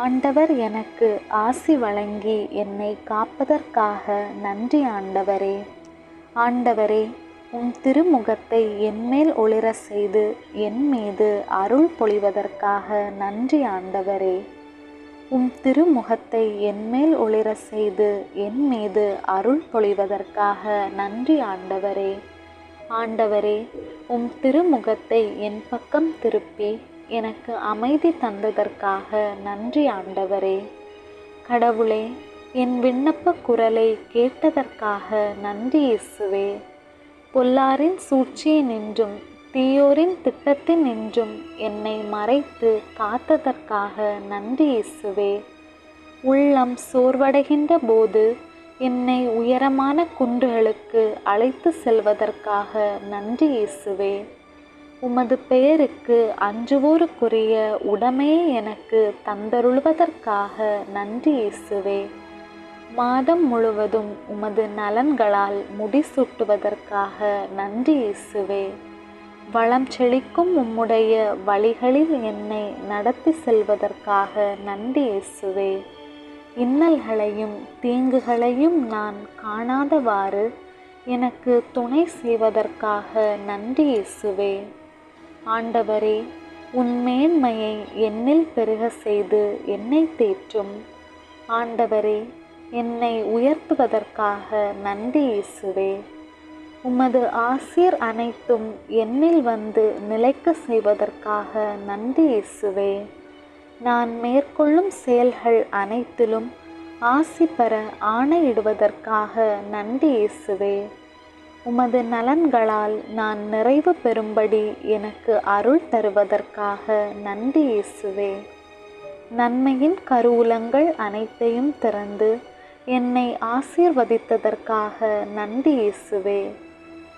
ஆண்டவர் எனக்கு ஆசி வழங்கி என்னை காப்பதற்காக நன்றி ஆண்டவரே. ஆண்டவரே உம் திருமுகத்தை என்மேல் ஒளிர செய்து என் மீது அருள் பொழிவதற்காக நன்றி ஆண்டவரே. உம் திருமுகத்தை என்மேல் ஒளிர செய்து என் மீது அருள் பொழிவதற்காக நன்றி ஆண்டவரே. ஆண்டவரே உம் திருமுகத்தை என் பக்கம் திருப்பி எனக்கு அமைதி தந்ததற்காக நன்றி ஆண்டவரே. கடவுளே என் விண்ணப்ப குரலை கேட்டதற்காக நன்றி இயேசுவே. பொல்லாரின் சூழ்ச்சியினின்றும் தீயோரின் திட்டத்தினின்றும் என்னை மறைத்து காத்ததற்காக நன்றி இயேசுவே. உள்ளம் சோர்வடைகின்ற போது என்னை உயரமான குன்றுகளுக்கு அழைத்து செல்வதற்காக நன்றி இயேசுவே. உமது பெயருக்கு அஞ்சுவோருக்குரிய உடமையை எனக்கு தந்தருள்வதற்காக நன்றி இயேசுவே. மாதம் முழுவதும் உமது நலன்களால் முடிசூட்டுவதற்காக நன்றி இயேசுவே. வளம் செழிக்கும் உம்முடைய வழிகளில் என்னை நடத்தி செல்வதற்காக நன்றி இயேசுவே. இன்னல்களையும் தீங்குகளையும் நான் காணாதவாறு எனக்கு துணை செய்வதற்காக நன்றி இயேசுவே. ஆண்டவரே உன் மேன்மையை என்னில் பெருக செய்து என்னை தேற்றும். ஆண்டவரே என்னை உயர்த்துவதற்காக நன்றி இயேசுவே. உமது ஆசீர் அனைத்தும் என்னில் வந்து நிலைக்க செய்வதற்காக நன்றி இயேசுவே. நான் மேற்கொள்ளும் செயல்கள் அனைத்திலும் ஆசி பெற ஆணையிடுவதற்காக நன்றி இயேசுவே. உமது நலன்களால் நான் நிறைவு பெறும்படி எனக்கு அருள் தருவதற்காக நன்றி இயேசுவே. நன்மையின் கருவூலங்கள் அனைத்தையும் திறந்து என்னை ஆசீர்வதித்ததற்காக நன்றி இயேசுவே.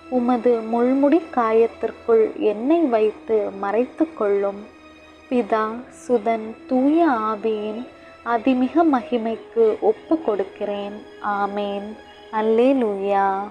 உமது முள்முடி காயத்திற்குள் என்னை வைத்து மறைத்து கொள்ளும். பிதா சுதன் தூய ஆவியின் அதிமிக மகிமைக்கு ஒப்பு கொடுக்கிறேன். ஆமேன். அல்லேலூயா.